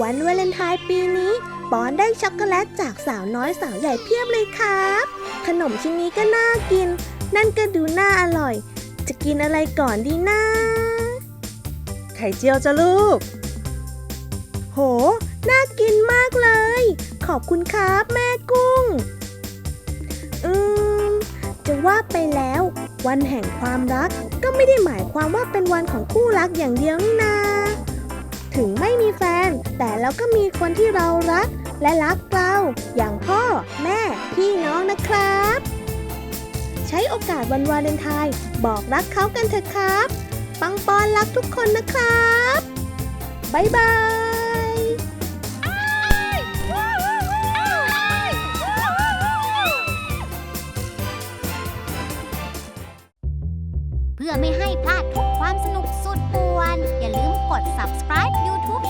วันวาเลนไทน์ปีนี้ปอนได้ช็อกโกแลตจากสาวน้อยสาวใหญ่เพียบเลยครับ ขนมชิ้นนี้ก็น่ากิน นั่นก็ดูน่าอร่อย จะกินอะไรก่อนดีนะไข่เจียวจ้ะลูก โห น่ากินมากเลย ขอบคุณครับแม่กุ้ง อืม จะว่าไปแล้ว วันแห่งความรักก็ไม่ได้หมายความว่าเป็นวันของคู่รักอย่างเดียวนี่นา ถึงไม่มีแฟ แต่เราก็มีคนที่เรารักและรักเรา อย่างพ่อ แม่ พี่น้องนะครับ ใช้โอกาสวันวาเลนไทน์บอกรักเขากันเถอะครับ ปังปอนรักทุกคนนะครับบ๊ายบายเพื่อไม่ให้พลาดทุกความสนุกสุดป่วน อย่าลืมกด subscribe YouTube